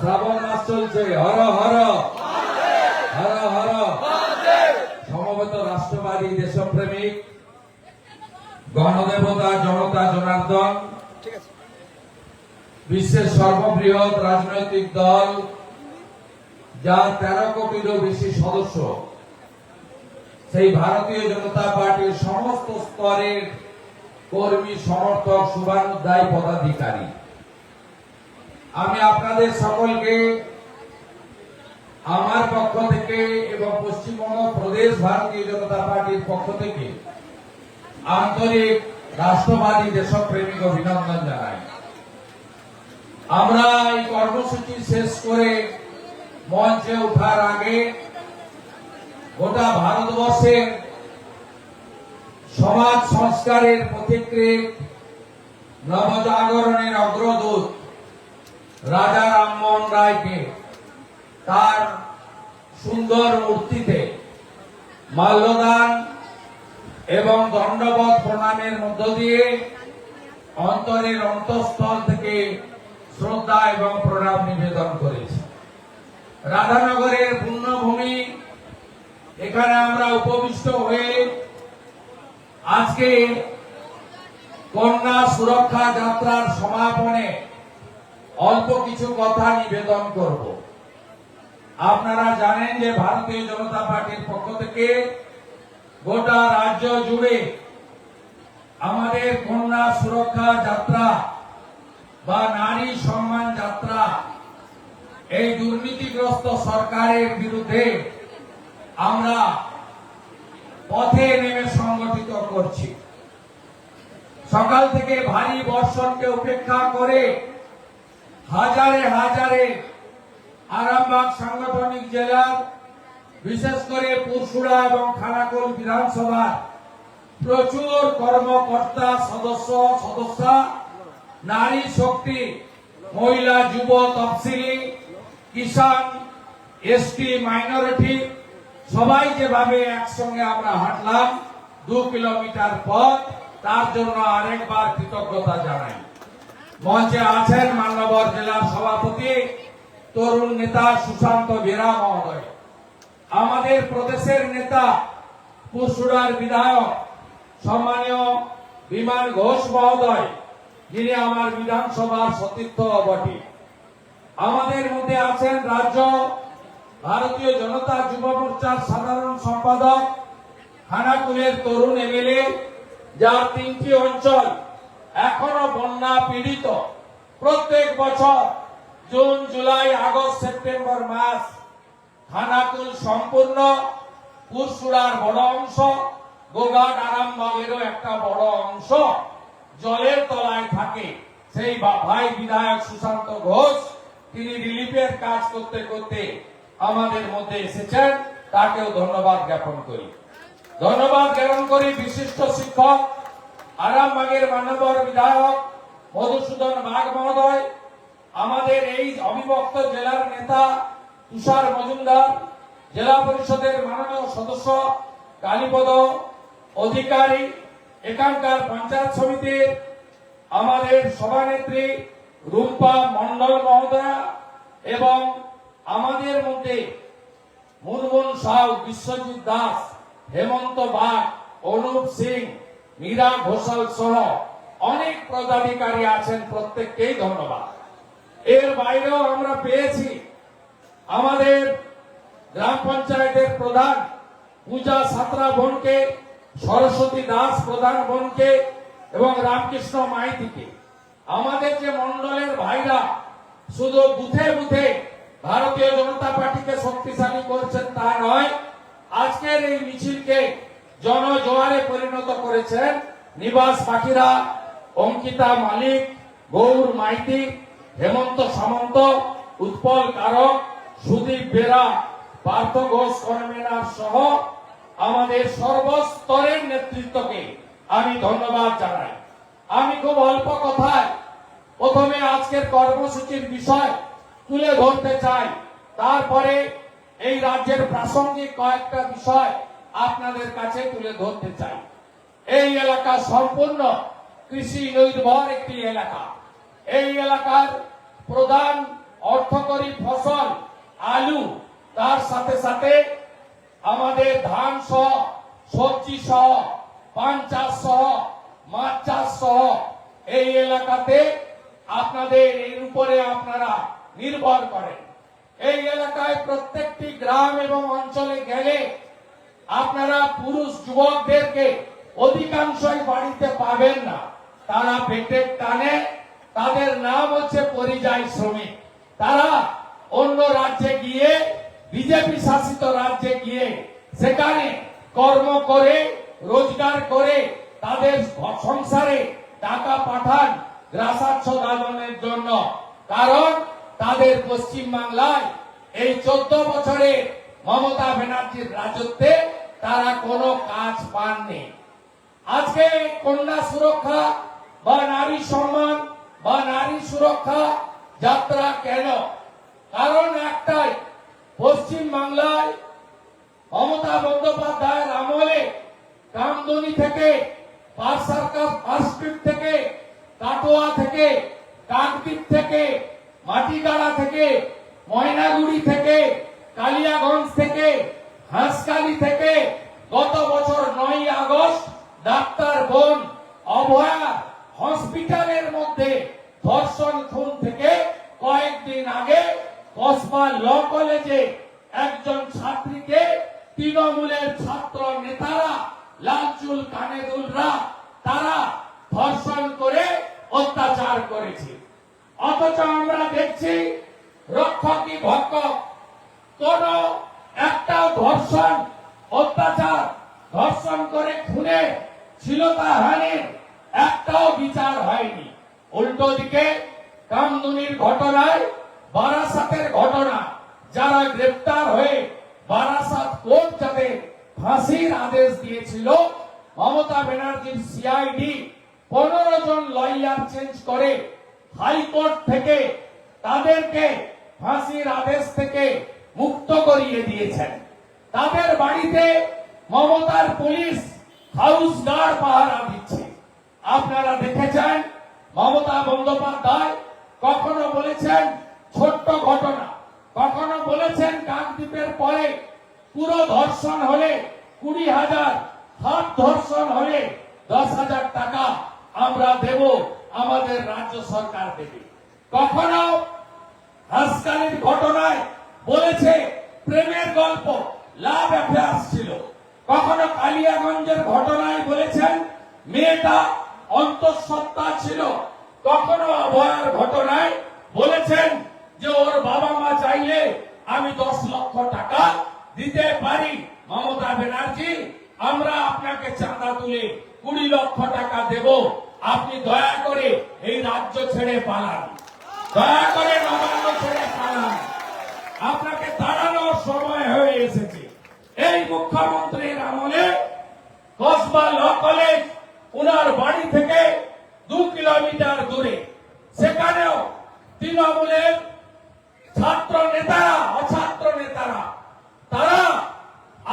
শ্রাবণ মাস চলছে। হর হর। হর হর। সমবেত রাষ্ট্রবাদী দেশপ্রেমিক, গণদেবতা, জনতা, জনার্দন, বিশ্বের সর্ববৃহৎ রাজনৈতিক দল যার তেরো কোটিরও বেশি সদস্য। সেই ভারতীয় জনতা পার্টির সমস্ত স্তরের কর্মী, সমর্থক শুভানুধ্যায়ী পদাধিকারী। আমি আপনাদের সকলকে আমার পক্ষ থেকে এবং পশ্চিমবঙ্গ প্রদেশ ভারতীয় জনতা পার্টির পক্ষ থেকে আন্তরিক রাষ্ট্রবাদী দেশপ্রেমিক অভিনন্দন জানাই। আমরা এই কর্মসূচি শেষ করে মঞ্চে ওঠার আগে গোটা ভারতবর্ষের সমাজ সংস্কারের পথিকৃত নবজাগরণের অগ্রদূত রাজা রামমোহন রায়কে তার সুন্দর মূর্তিতে মাল্যদান এবং দণ্ডবধ প্রণামের মধ্য দিয়ে অন্তরের অন্তঃস্থল থেকে শ্রদ্ধা এবং প্রণাম নিবেদন করেছি। রাধানগরের পুণ্যভূমি এখানে আমরা উপবিষ্ট হয়ে আজকে কন্যা সুরক্ষা যাত্রার সমাপনে অল্প কিছু কথা নিবেদন করব। আপনারা জানেন যে ভারতীয় জনতা পার্টির পক্ষ থেকে গোটা রাজ্য জুড়ে আমাদের কন্যা সুরক্ষা যাত্রা বা নারী সম্মান যাত্রা এই দুর্নীতিগ্রস্ত সরকারের বিরুদ্ধে আমরা পথে নেমে সংগঠিত করছি। সকাল থেকে ভারী বর্ষণকে উপেক্ষা করে হাজারে হাজারে আরামবাগ সাংগঠনিক জেলার, বিশেষ করে পুরসুরা এবং খানাকুল বিধানসভার প্রচুর কর্মকর্তা, সদস্য, সদস্যা, নারী শক্তি, মহিলা, যুব, তফসিলি কিষান এসটি, মাইনরিটি, সবাই যেভাবে একসঙ্গে আমরা হাঁটলাম দু কিলোমিটার পথ, তার জন্য আরেকবার কৃতজ্ঞতা জানাই। মঞ্চে আছেন মান্যবর জেলার সভাপতি তরুণ নেতা সুশান্ত বেরা মহোদয়। আমাদের প্রদেশের নেতা পুরসুরার বিধায়ক সম্মানীয় বিমান ঘোষ মহোদয়, যিনি আমার বিধানসভার সতীর্থ বটে। আমাদের মধ্যে আছেন রাজ্য ভারতীয় জনতা যুব মোর্চার সাধারণ সম্পাদক খানাকুলের তরুণ এমএলএ, যার তিনটি অঞ্চল এখনও বন্যা পীড়িত। প্রত্যেক বছর জুন, জুলাই, আগস্ট, সেপ্টেম্বর মাস খানাকুল সম্পূর্ণ। পুরসুরার বড় অংশ, গোঘাট আরামবাগেরও একটা বড় অংশ জলের তলায় থাকে। সেই ভাই বিধায়ক সুশান্ত ঘোষ, তিনি রিলিফের কাজ করতে করতে আমাদের মধ্যে এসেছেন। তাকেও ধন্যবাদ জ্ঞাপন করি। ধন্যবাদ জ্ঞাপন করি বিশিষ্ট শিক্ষক আরামবাগের মানবর বিধায়ক মধুসূদন বাগ মহোদয়, আমাদের এই অবিভক্ত জেলার নেতা তুষার মজুমদার, জেলা পরিষদের মাননীয় সদস্য কালীপদ অধিকারী, এখানকার পঞ্চায়েত সমিতির আমাদের সভানেত্রী রুম্পা মন্ডল মহোদয়া এবং আমাদের মধ্যে মুনমুন সাউ বিশ্বজিৎ দাস, হেমন্ত বাগ, অনুপ সিং মীরা ঘোষাল সহ অনেক পদাধিকারী আছেন, প্রত্যেককেই ধন্যবাদ। এর বাইরেও আমরা পেয়েছি আমাদের গ্রাম পঞ্চায়েতের প্রধান পূজা সাতরা বোনকে, সরস্বতী দাস প্রধান বোনকে এবং রামকৃষ্ণ মাইতিকে। আমাদের যে মন্ডলের ভাইরা শুধু বুথে বুথে ভারতীয় জনতা পার্টিকে শক্তিশালী করছেন তা নয়, আজকের এই মিছিলকে জনজোয়ারে পরিণত করেছেন নিবাস পাখিরা, অঙ্কিতা মালিক, গৌর মাইতি, হেমন্ত সামন্ত, উৎপল কারক, সুদীপ বেরা, পার্থ ঘোষ কনভেনার সহ আমাদের সর্বস্তরের নেতৃত্বকে আমি ধন্যবাদ জানাই। আমি খুব অল্প কথায় প্রথমে আজকের কর্মসূচির বিষয় তুলে ধরতে চাই। তারপরে এই রাজ্যের প্রাসঙ্গিক কয়েকটা বিষয় আপনাদের কাছে তুলে ধরতে চাই। এই এলাকা সম্পূর্ণ কৃষি নির্ভর একটি এলাকা। এই এলাকার প্রধান অর্থকরী ফসল আলু। তার সাথে সাথে আমাদের ধান সহ, সবজি সহ, পান চাষ সহ, মাছ চাষ সহ এই এলাকাতে আপনাদের এর উপরে আপনারা নির্ভর করেন। এই এলাকায় প্রত্যেকটি গ্রাম এবং অঞ্চলে গেলে আপনারা পুরুষ যুবকদেরকে অধিকাংশই বাড়িতে পাবেন না। তারা পেটের টানে, তাদের নাম হচ্ছে পরিযায়ী শ্রমিক। তারা অন্য রাজ্যে গিয়ে, বিজেপি শাসিত রাজ্যে গিয়ে, সেখানে কর্ম করে, রোজগার করে, তাদের সংসারে টাকা পাঠান গ্রাসাচ্ছ দালনের জন্য। কারণ তাদের পশ্চিম বাংলায় এই চোদ্দ বছরে মমতা ব্যানার্জির রাজত্বে তারা কোনো কাজ পাননি। আজকে কন্যা সুরক্ষা বা নারী সম্মান বা নারী সুরক্ষা যাত্রা কেন? কারণ একটাই, পশ্চিম বাংলায় মমতা বন্দ্যোপাধ্যায়ের আমলে কামদনি থেকে থেকে, কাটোয়া থেকে কাকদ্বীপ থেকে মাটিগাড়া থেকে, ময়নাগুড়ি থেকে কালিয়াগঞ্জ থেকে হাঁসকালি থেকে গত বছর নয় আগস্ট ডাক্তার বোন অভয়া হসপিটালের মধ্যে ধর্ষণ খুন থেকে কয়েকদিন আগে কসবা ল কলেজে একজন ছাত্রীকে তৃণমূলের ছাত্র নেতারা লালচুল কানেদুলরা তারা ধর্ষণ করে অত্যাচার করেছে। অথচ আমরা দেখছি রক্ষকই ভক্ষক। কোন একটা ধর্ষণ, অত্যাচার, ধর্ষণ করে খুনে ছিলতা হানির একটাও বিচার হয়নি। উল্টো দিকে কামদুনির ঘটনায়, বারাসাতের ঘটনা, যারা গ্রেপ্তার হয়ে বারাসাত কোর্ট যাতে ফাঁসির আদেশ দিয়েছিল, মমতা ব্যানার্জির সিআইডি পনেরো জন লয়ার চেঞ্জ করে হাইকোর্ট থেকে তাদেরকে ফাঁসির আদেশ থেকে মুক্ত করিয়ে দিয়েছেন। তাদের বাড়িতে মমতার পুলিশ হাউস গার্ড পাহারা দিচ্ছে। আপনারা দেখেছেন, মমতা বন্দ্যোপাধ্যায় কখনো বলেছেন, ছোট্ট ঘটনা। কখনো বলেছেন কাকদ্বীপের পরে পুরো ধর্ষণ হলে কুড়ি হাজার, হাত ধর্ষণ হলে দশ হাজার টাকা আমরা দেব, আমাদের রাজ্য সরকার দেবে। কখনো হাসকালির ঘটনায় বলেছে, প্রেমের গল্প, লাভ অ্যাফেয়ার্স ছিল। কখনো কালিয়াগঞ্জের ঘটনায় বলেছেন, মেয়েটা অন্তঃসত্ত্বা ছিল। কখনো অভয়ার ঘটনায় বলেছেন যে ওর বাবা মা চাইলে আমি দশ লক্ষ টাকা দিতে পারি। মমতা ব্যানার্জি, আমরা আপনাকে চাঁদা তুলে কুড়ি লক্ষ টাকা দেব। আপনি দয়া করে এই রাজ্য ছেড়ে পালান। দয়া করে নবান্ন ছেড়ে পালান। আপনাকে দাঁড়ানোর সময় হয়ে এসেছে। এই মুখ্যমন্ত্রীর আমলে কসবা ল কলেজ উনার বাড়ি থেকে দু কিলোমিটার দূরে। সেখানেও তৃণমূলের ছাত্র নেতারা, অছাত্র নেতারা, তারা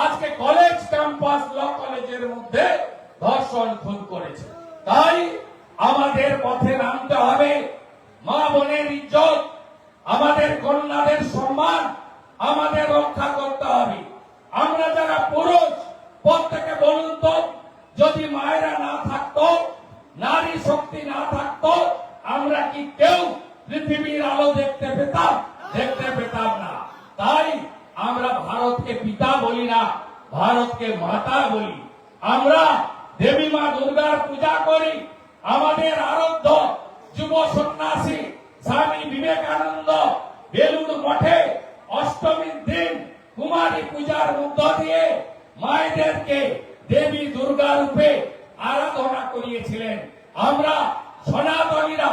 আজকে কলেজ ক্যাম্পাস ল কলেজের মধ্যে ধর্ষণ, খুন করেছে। তাই আমাদের পথে নামতে হবে। মা বোনের ইজ্জত আমাদের কন্যাদের সম্মান, আমাদের রক্ষা করতে হবে। আমরা যারা পুরুষ, প্রত্যেকে বলুন তো, যদি মায়েরা না থাকতো, নারী শক্তি না থাকতো, আমরা কি কেউ পৃথিবীর আলো দেখতে পেতাম? দেখতে পেতাম না। তাই আমরা ভারতকে পিতা বলি না, ভারতকে মাতা বলি। আমরা দেবী মা দুর্গার পূজা করি। আমাদের আরাধ্য যুব সন্ন্যাসী স্বামী বিবেকানন্দ বেলুড় মঠে অষ্টমীর দিন কুমারী পূজার মধ্য দিয়ে মায়েদেরকে দেবী দুর্গা রূপে আরাধনা করিয়েছিলেন। আমরা সনাতনীরা,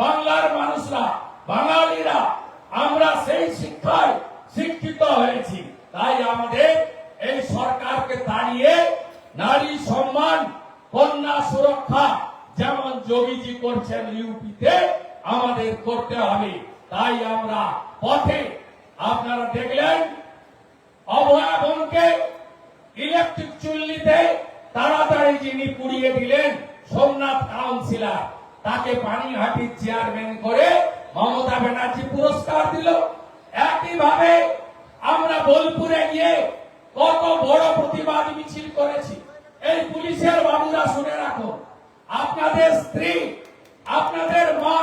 বাংলার মানুষরা, বাঙালিরা, আমরা সেই শিক্ষায় শিক্ষিত হয়েছি। তাই আমাদের এই সরকারকে দাঁড়িয়ে নারী সম্মান, কন্যা সুরক্ষা যেমন যোগীজি করছেন ইউপিতে আমাদের করতে হবে। তাই আমরা পথে আপনারা দেখলেন, অভয়া ইলেকট্রিক চুল্লিতে তাড়াতাড়ি যিনি পুড়িয়ে দিলেন, সোমনাথ কাউন্সিলর তাকে পানিহাটির চেয়ারম্যান করে মমতা ব্যানার্জি পুরস্কার দিল। একইভাবে আমরা বোলপুরে গিয়ে কত বড় প্রতিবাদ মিছিল করেছি। এই পুলিশের বাবুরা শুনে রাখো আপনাদের স্ত্রী, আপনাদের মা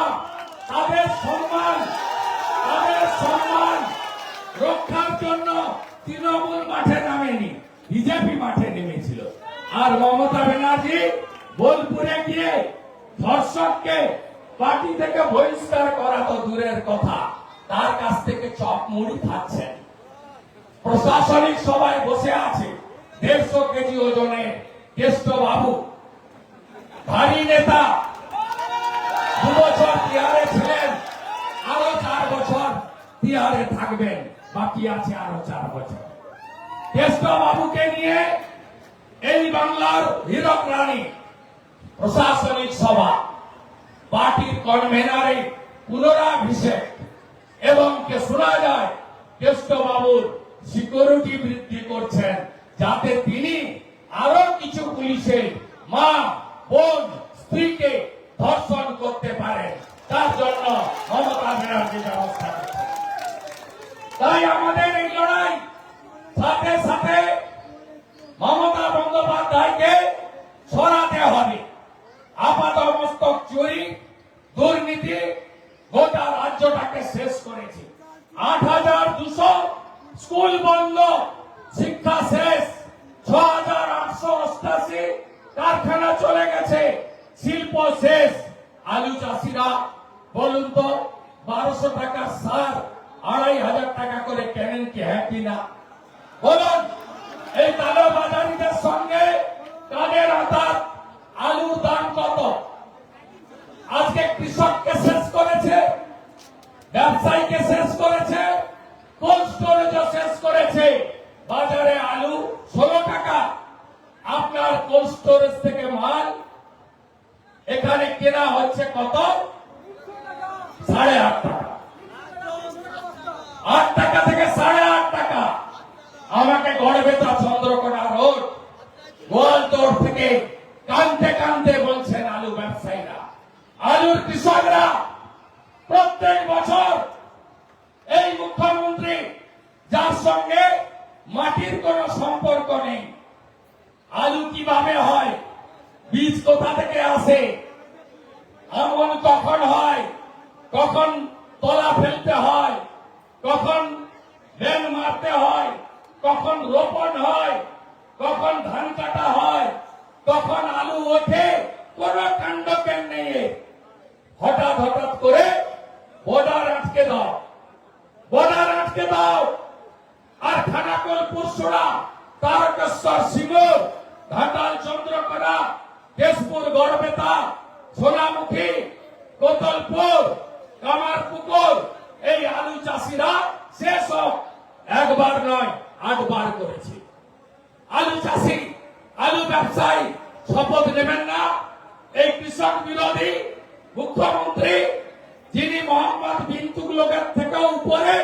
তাদের সম্মান তাদের সম্মান রক্ষার জন্য তৃণমূল মাঠে নামেনি, বিজেপি মাঠে নেমেছিল। আর মমতা ব্যানার্জি বোলপুরে গিয়ে ধর্ষককে পার্টি থেকে বহিষ্কার করা তো দূরের কথা, তার কাছ থেকে চপ মুড়ি খাচ্ছেন। প্রশাসনিক সবাই বসে আছে দেড়শো কেজি ওজনের কেষ্ট বাবু। ভারী নেতা দু বছর তিহারে ছিলেন আরও চার বছর তিহারে থাকবেন, বাকি আছে আরও চার বছর কেষ্ট বাবুকে নিয়ে এই বাংলার হীরক রানী প্রশাসনিক সভা, পার্টির কনভেনারে পুনরাভিষেক এবং কে শোনা যায়, কেষ্ট বাবুর সিকিউরিটি বৃদ্ধি করছেন, যাতে তিনি আরও কিছু পুলিশের মা, বোন, স্ত্রীকে ধর্ষণ করতে পারে তার জন্য মমতা ব্যানার্জি ব্যবস্থা। তাই আমাদের এই লড়াই সাথে সাথে মমতা বন্দ্যোপাধ্যায়কে সরাতে হবে। আপাত মস্তক চুরি, দুর্নীতি গোটা রাজ্যটাকে শেষ করেছে। আট হাজার দুশো স্কুল বন্ধ, শিক্ষা শেষ। ছ হাজার আটশো অষ্টাশি কারখানা চলে গেছে, শিল্প শেষ। আলু চাষিরা, বলুন তো, বারোশো টাকার সার আড়াই হাজার টাকা করে কেনেন কি হ্যাঁ কিনা বলুন, এই কালো বাজারিদের সঙ্গে কাদের আতার আলুর দাম কত? আজকে কৃষককে শেষ করেছে, ব্যবসায়ীকে শেষ করেছে কোল্ড স্টোরেজও শেষ করেছে? বাজারে আলু ষোলো টাকা। আপনার কোল্ড স্টোরেজ থেকে মাল? এখানে কেনা হচ্ছে কত? সাড়ে আট টাকা। আট টাকা থেকে সাড়ে আট টাকা। আমাকে গড়বেতা চন্দ্রকোনা রোড। গোয়ালতোড় থেকে কানতে কানতে বলছেন আলু ব্যবসায়ীরা। আলুর কৃষকরা প্রত্যেক বছর এই মুখ্যমন্ত্রী যার সঙ্গে মাটির কোনো সম্পর্ক নেই, আলু কীভাবে হয়, বীজ কোথা থেকে আসে, আমন কখন হয়, কখন তলা ফেলতে হয় কখন বেন মারতে হয়, কখন রোপণ হয়, কখন ধান কাটা হয়, কখন আলু ওঠে, কোন কাণ্ড কেন নেই? হঠাৎ হঠাৎ করে বর্ডার আটকে দাও, বর্ডার আটকে দাও। আর খানাকুল পুরসুরা তারকেশ্বর সিঙ্গুর ঘাটাল চন্দ্রকোনা, কেশপুর গড়বেতা, সোনামুখী, কোতলপুর, কামারপুকুর এই আলু চাষিরা শেষ একবার নয়, আটবার করেছে। আলু চাষি, আলু ব্যবসায়ী শপথ নেবেন না। এই কৃষক বিরোধী মুখ্যমন্ত্রী, যিনি মোহাম্মদ বিন তুগলকের থেকেও উপরে,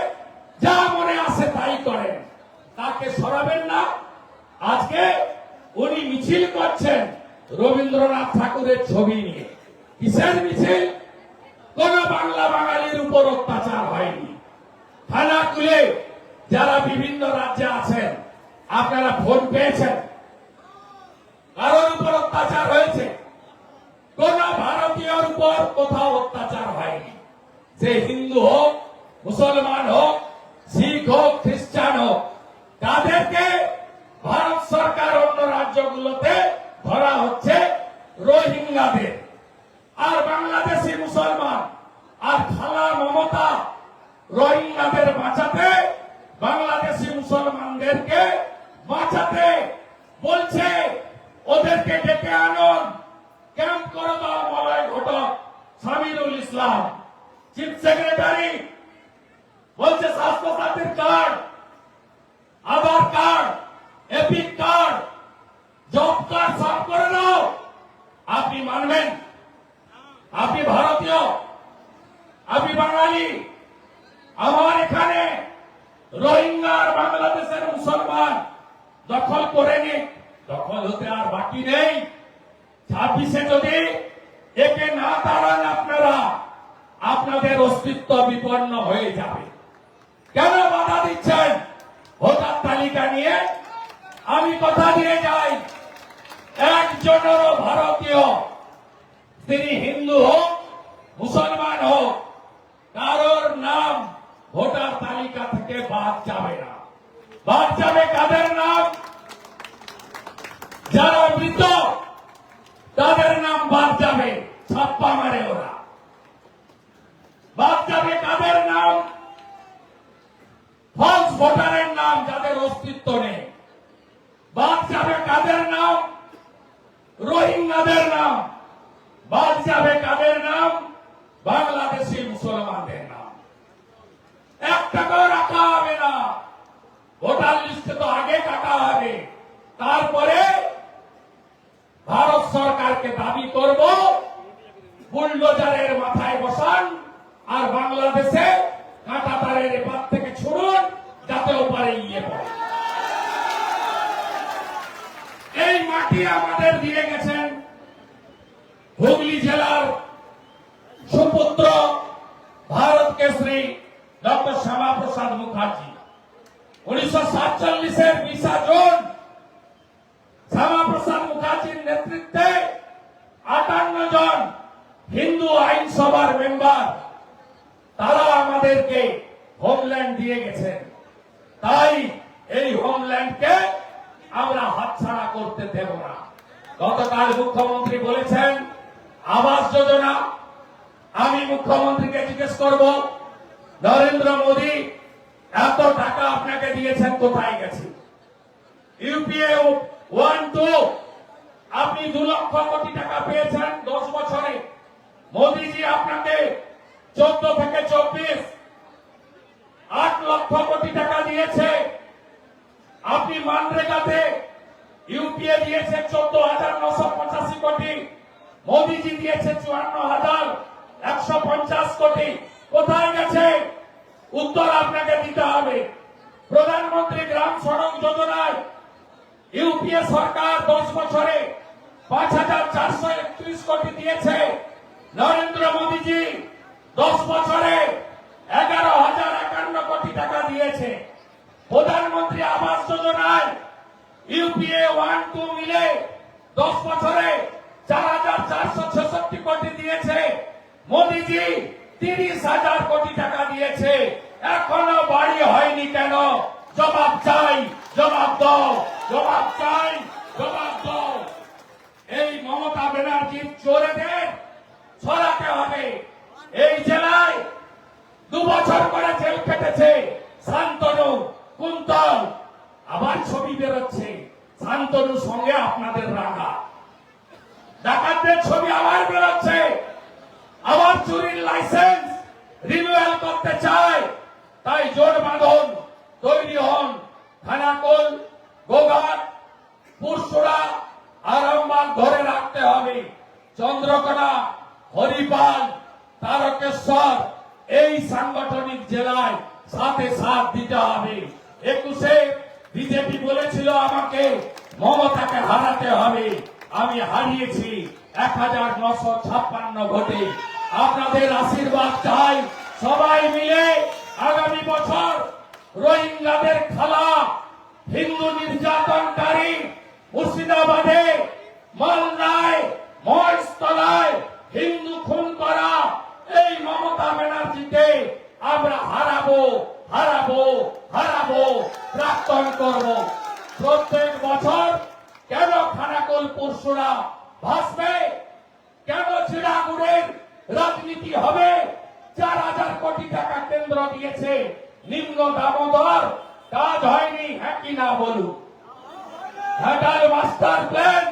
যা মনে আসে তাই করেন। তাকে সরাবেন না। আজকে উনি মিছিল করছেন রবীন্দ্রনাথ ঠাকুরের ছবি নিয়ে। কিসের মিছিল? কোন বাংলা বাঙালির উপর অত্যাচার হয়নি। থানা তুলে যারা বিভিন্ন রাজ্যে আছেন, আপনারা ফোন পেয়েছেন? কারোর উপর অত্যাচার হয়েছে? কোন ভারতীয়র উপর কোথাও অত্যাচার হয়নি। সে হিন্দু হোক, মুসলমান হোক, শিখ হোক, খ্রিস্টান হোক, তাদেরকে ভারত সরকার অন্য রাজ্যগুলোতে ধরা হচ্ছে রোহিঙ্গাদের। আর বাংলাদেশি মুসলমান আর খালা মমতা রোহিঙ্গাদের বাঁচাতে বাংলাদেশি মুসলমানদেরকে বাঁচাতে বলছে, ওদেরকে ডেকে আনুন। ক্যাম্প করে দাও মলয় ঘটক সামিরুল ইসলাম। চিফ সেক্রেটারি বলছে স্বাস্থ্য সাথীর card, Aadhaar card, EPIC card, job card সব করে দাও। আপনি মানবেন আপনি ভারতীয়, আপনি বাঙালি, আমার এখানে রোহিঙ্গা আর বাংলাদেশের মুসলমান দখল করে নিক দখল হতে আর বাকি নেই। ছাব্বিশে যদি একে না দাঁড়ান আপনারা, আপনাদের অস্তিত্ব বিপন্ন হয়ে যাবে। কেন বাধা দিচ্ছেন? ভোটার তালিকা নিয়ে আমি কথা দিয়ে যাই। একজনেরও ভারতীয় তিনি হিন্দু হোক, মুসলমান হোক, কারোর নাম ভোটার তালিকা থেকে বাদ যাবে না। বাদ যাবে কাদের নাম? যারা মৃত, তাদের নাম বাদ যাবে, ছাপ্পা মারে ওরা। বাদ যাবে কাদের নাম? ফলস ভোটারের নাম যাদের অস্তিত্ব নেই। বাদ যাবে কাদের নাম? রোহিঙ্গাদের নাম। বাদ যাবে কাদের নাম বাংলাদেশি মুসলমানদের নাম এক টাকাও রাখা হবে না ভোটার লিস্টে তো আগে কাটা হবে তারপরে ভারত সরকারকে দাবি করব বুলডোজারের মাথায় বসান আর বাংলাদেশে কাঁটা তারের এপার থেকে ছুড়ুন যাতে ওপারে ইয়ে পড়ে এই মাটি আমাদের দিয়ে গেছেন হুগলি জেলার সুপুত্র ভারত কেশরী ডক্টর শ্যামা প্রসাদ মুখার্জি উনিশশো সাতচল্লিশের বিশা জুন শ্যামা প্রসাদ মুখার্জির নেতৃত্বে আটান্ন জন আইনসভার মেম্বার, তারা আমাদেরকে হোমল্যান্ড দিয়ে গেছেন। তাই এই হোমল্যান্ডকে আমরা হাতছাড়া করতে দেব না। গতকাল মুখ্যমন্ত্রী বলেছেন, আবাস যোজনা, আমি মুখ্যমন্ত্রীকে জিজ্ঞেস করব, নরেন্দ্র মোদী, এত টাকা আপনাকে দিয়েছেন, কোথায় গেছে? ইউপিএ ওয়ান টু আপনি দু লক্ষ কোটি টাকা পেয়েছেন দশ বছরে। মোদীজি, আপনাকে চোদ্দ থেকে চব্বিশ আট লক্ষ কোটি টাকা দিয়েছে। আপনি মানরেগাতে ইউপিএ দিয়েছে চোদ্দ হাজার নশো পঁচাশি কোটি, মোদীজি দিয়েছে চুয়ান্ন হাজার একশো পঞ্চাশ কোটি। কোথায় গেছে? উত্তর আপনাকে দিতে হবে। প্রধানমন্ত্রী গ্রাম সড়ক যোজনায় ইউপিএ সরকার দশ বছরে পাঁচ হাজার চারশো একত্রিশ কোটি দিয়েছে। নরেন্দ্র মোদীজি দশ বছরে এগারো হাজার একান্ন কোটি টাকা দিয়েছে। প্রধানমন্ত্রী আবাস যোজনায় ইউপিএ ওয়ান, টু মিলে দশ বছরে চার হাজার চারশো ছেষট্টি কোটি দিয়েছে। মোদীজি তিরিশ হাজার কোটি টাকা দিয়েছে। এখনও বাড়ি হয়নি কেন? জবাব দাও জবাব চাই জবাব দাও এই মমতা ব্যানার্জির চোরেদের সরাতে হবে এই জেলায় দু বছর করে জেল কেটেছে শান্তনু, কুন্তল, আবার ছবি বেরোচ্ছে। শান্তনুর সঙ্গে আপনাদের রাগা ডাকাতদের ছবি আবার বেরোচ্ছে। আবার চুরির লাইসেন্স রিনিউয়াল করতে চায়। তাই জোর বাঁধন, তৈরি হন খানাকুল গোঘাট পুরসুরা, আরামবাগ ধরে রাখতে হবে। চন্দ্রকোনা, হরিপাল, তারকেশ্বর এই সাংগঠনিক জেলায় সাথে সাথ দিতে হবে। একুশে বিজেপি বলেছিল আমাকে মমতাকে হারাতে হবে। আমি হারিয়েছি এক হাজার নশো ছাপ্পান্ন ভোটে। আপনাদের আশীর্বাদ চাই। সবাই মিলে আগামী বছর রোহিঙ্গাদের খালা, হিন্দু নির্যাতনকারী মুর্শিদাবাদে, মালদায়, মহেশতলায় হিন্দু খুন করা এই মমতা ব্যানার্জিকে আমরা হারাবো হারাবো হারাবো, প্রাক্তন করব। প্রত্যেক বছর কেন খানাকুল পরশুরা ভাসবে? কেন চিড়াগুড়ের রাজনীতি হবে? চার হাজার কোটি টাকা কেন্দ্র দিয়েছে নিম্ন দামোদর। কাজ হয়নি হ্যাঁ কি না বলুন? Ghatal master plan.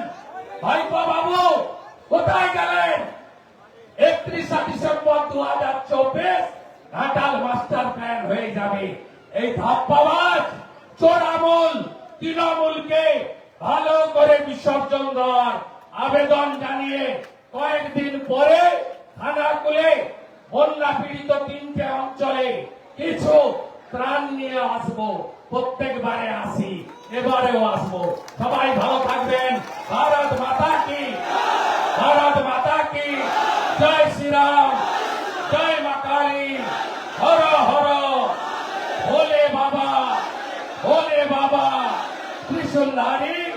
ভাইপো বাবু, কোথায় গেলেন? একত্রিশে ডিসেম্বর দু হাজার চব্বিশ, ঘাটাল মাস্টার প্ল্যান হয়ে যাবে। এই ধাপ্পাবাজ, চোরামূল, তৃণমূলকে ভালো করে বিসর্জন দেওয়ার আবেদন জানিয়ে কয়েকদিন পরে খানাকুলে বন্যা পীড়িত তিনটে অঞ্চলে কিছু ত্রাণ নিয়ে আসব। প্রত্যেকবারে আসি, এবারেও আসব। সবাই ভালো থাকবেন। ভারত মাতা কি? ভারত মাতা কি? জয় শ্রীরাম জয় মা কালী হর হর। ভোলে বাবা ভোলে বাবা কৃষ্ণ নারী।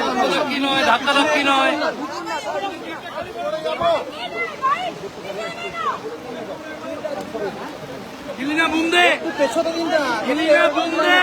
ধাক্কাধাক্কি নয় ধাক্কাধাক্কি নয়। গিলিনা বুন্দে গিলিনা বুন্দে